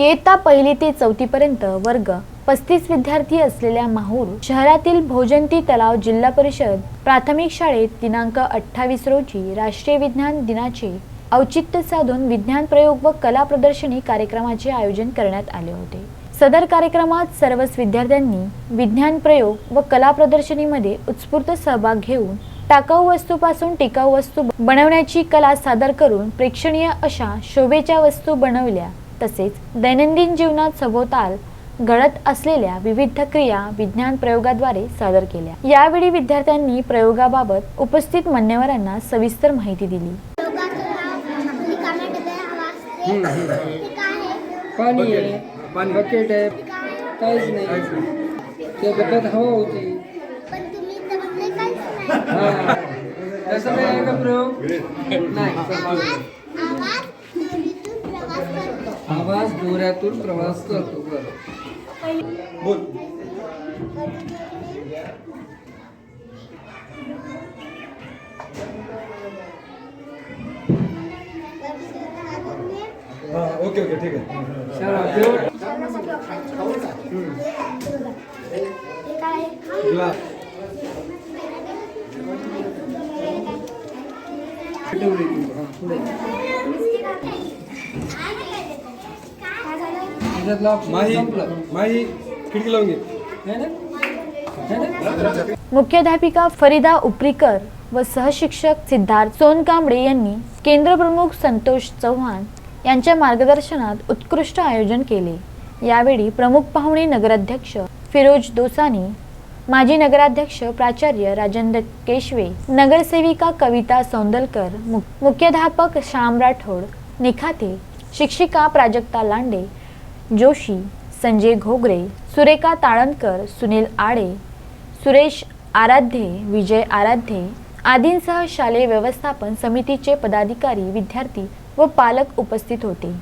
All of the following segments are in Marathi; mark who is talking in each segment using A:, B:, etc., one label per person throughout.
A: इयत्ता पहिली ते चौथीपर्यंत वर्ग पस्तीस विद्यार्थी असलेल्या माहूर शहरातील भोजंती तलाव जिल्हा परिषद प्राथमिक शाळेत दिनांक अठ्ठावीस रोजी राष्ट्रीय विज्ञान दिनाचे औचित्य साधून विज्ञान प्रयोग व कला प्रदर्शनी कार्यक्रमाचे आयोजन करण्यात आले होते. सदर कार्यक्रमात सर्वच विद्यार्थ्यांनी विज्ञान प्रयोग व कला प्रदर्शनीमध्ये उत्स्फूर्त सहभाग घेऊन टाकाऊ वस्तूपासून टिकाऊ वस्तू बनवण्याची कला सादर करून प्रेक्षणीय अशा शोभेच्या वस्तू बनवल्या. तसेच दैनंदिन जीवनात सभोवताल घडत असलेल्या विविध क्रिया विज्ञान प्रयोगाद्वारे सादर केल्या. यावेळी विद्यार्थ्यांनी प्रयोगाबाबत उपस्थित मान्यवरांना सविस्तर माहिती दिली.
B: पाणी आहे. बकेट आहे. काहीच नाही. त्या हवा होती. तसं नाही. का प्रयोग? नाही.
C: आवाज
B: दोऱ्यातून प्रवास करतो बरं.
D: बोल. हा ओके ओके ठीक आहे.
B: पुढे.
C: काय झालं
B: त्याच्यातलं option
D: माही
B: संपलं.
D: माही खिडकी लावून घे.
B: ना? ना?
A: मुख्याध्यापिका फरीदा उपरीकर व सहशिक्षक सिद्धार्थ सोनकांबळे यांनी केंद्र प्रमुख संतोष चव्हाण यांच्या मार्गदर्शनात उत्कृष्ट आयोजन केले. यावेळी प्रमुख पाहुणे नगराध्यक्ष फिरोज दोसानी माजी नगराध्यक्ष प्राचार्य राजेंद्र केशवे नगरसेविका कविता सौंदलकर मु- मुख्याध्यापक श्याम राठोड निखाते शिक्षिका प्राजक्ता लांडे जोशी संजय घोगरे सुरेखा ताळणकर सुनील आडे सुरेश आराध्ये विजय आराध्ये आदींसह शालेय व्यवस्थापन समितीचे पदाधिकारी विद्यार्थी व पालक उपस्थित होते.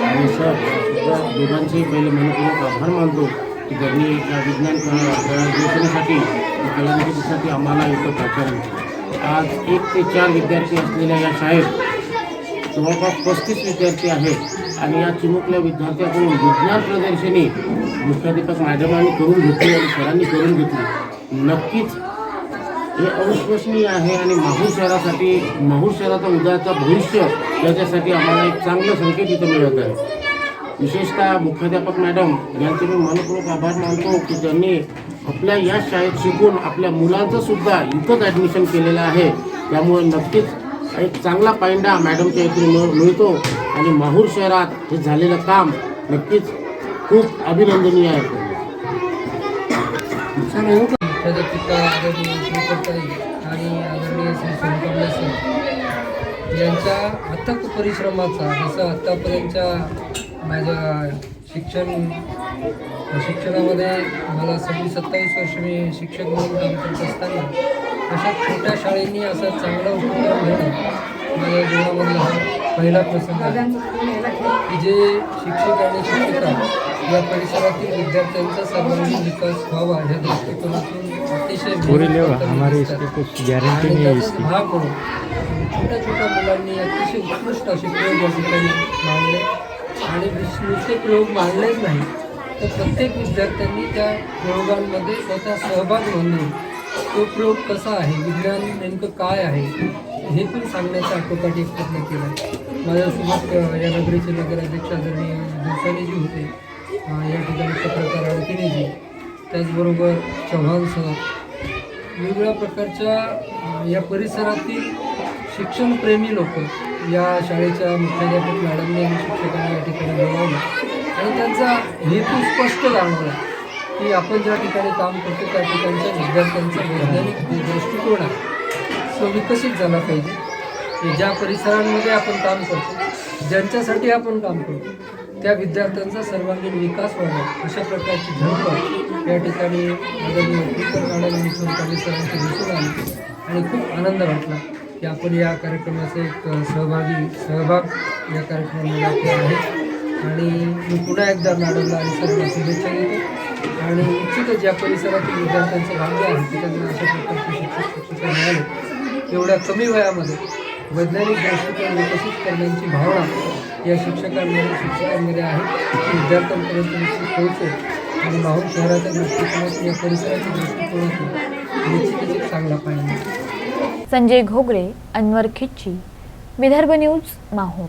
E: आणि सर सुद्धा दोघांचे पहिले मनपूर्वक आभार मानतो की त्यांनी विज्ञान आम्हाला इथं प्राचार्य आज एक ते चार विद्यार्थी असलेल्या या शाळेत जवळपास पस्तीस विद्यार्थी आहेत. आणि या चिमुकल्या विद्यार्थ्याकडून विज्ञान प्रदर्शनी मुख्याध्यापक मॅडमांनी करून घेतली आणि सरांनी करून घेतली. नक्कीच हे अविश्वसनीय आहे आणि माहूर शहरासाठी माहूर शहराचा उद्याचं भविष्य याच्यासाठी आम्हाला एक चांगलं संकेत इथं मिळत आहे. विशेषतः मुख्याध्यापक मॅडम यांचे मी मनपूर्वक आभार मानतो की त्यांनी आपल्या या शाळेत शिकून आपल्या मुलांचं सुद्धा इथंच ॲडमिशन केलेलं आहे. त्यामुळे नक्कीच एक चांगला पायंडा मॅडमच्या इथून मिळतो. आणि माहूर शहरात हे झालेलं काम नक्कीच खूप अभिनंदनीय आहे.
B: प्राध्यापिका आदरणीय श्रीपताई आणि आदरणीय श्री सोनकमले सर यांच्या अथक परिश्रमाचा जसं आत्तापर्यंतच्या माझ्या शिक्षण शिक्षणामध्ये मला सव्वीस सत्तावीस वर्ष मी शिक्षक म्हणून काम करत असताना अशा छोट्या शाळेंनी असा चांगला उपक्रम घेणं माझ्या जीवनामधला हा पहिला प्रसंग आहे. की जे शिक्षक आणि शिक्षिका या परिसरातील विद्यार्थ्यांचा सर्वांगीण विकास व्हावा ह्या दृष्टिकोनातून अतिशय भाग म्हणून छोट्या छोट्या मुलांनी अतिशय उत्कृष्ट असे प्रयोग या ठिकाणी मांडले. आणि नुसते प्रयोग मांडलेच नाही तर प्रत्येक विद्यार्थ्यांनी त्या प्रयोगांमध्ये स्वतः सहभाग नोंदवून तो प्रयोग कसा आहे? विज्ञान नेमकं काय आहे? हे पण सांगण्याचा आटोकाट एक प्रयत्न केला. माझ्यासोबत या नगरीचे नगराध्यक्ष आदरणीय दिवसानीजी होते. या ठिकाणी पत्रकार जी त्याचबरोबर चव्हाण सर. वेगवेगळ्या प्रकारच्या या परिसरातील शिक्षणप्रेमी लोक या शाळेच्या मुख्याध्यापक मॅडमने आणि शिक्षकांनी या ठिकाणी बोलावलं. आणि त्यांचा हेतू स्पष्ट जाणवला. की आपण ज्या ठिकाणी काम करतो त्या ठिकाणच्या विद्यार्थ्यांचा वैज्ञानिक दृष्टिकोन आहे. तो विकसित झाला पाहिजे. की ज्या परिसरांमध्ये आपण काम करतो ज्यांच्यासाठी आपण काम करतो त्या विद्यार्थ्यांचा सर्वांगीण विकास व्हावा अशा प्रकारची धडपड या ठिकाणी आदरणीय उपकर मॅडम सरांची दिसून आली. आणि खूप आनंद वाटला की आपण या कार्यक्रमाचे एक सहभागी सहभाग या कार्यक्रमामध्ये आहे. आणि मी पुन्हा एकदा मॅडमला आणि सर्व शुभेच्छा देतो. आणि निश्चितच या परिसरातील विद्यार्थ्यांचं भाग्य आहे की त्यांना अशा प्रकारचे शिक्षक शिक्षिका मिळाले. एवढ्या कमी वयामध्ये वैज्ञानिक दृष्टिकोन विकसित करण्याची भावना या शिक्षकांमध्ये शिक्षकांमध्ये आहे. ती विद्यार्थ्यांपर्यंत निश्चित पोहोचेल आणि माहूर शहराच्या दृष्टिकोनातून या परिसराच्या दृष्टिकोनातून निश्चितच एक चांगला पाहिजे
A: संजय घोगरे अन्वर खिच्ची विदर्भ न्यूज माहूर.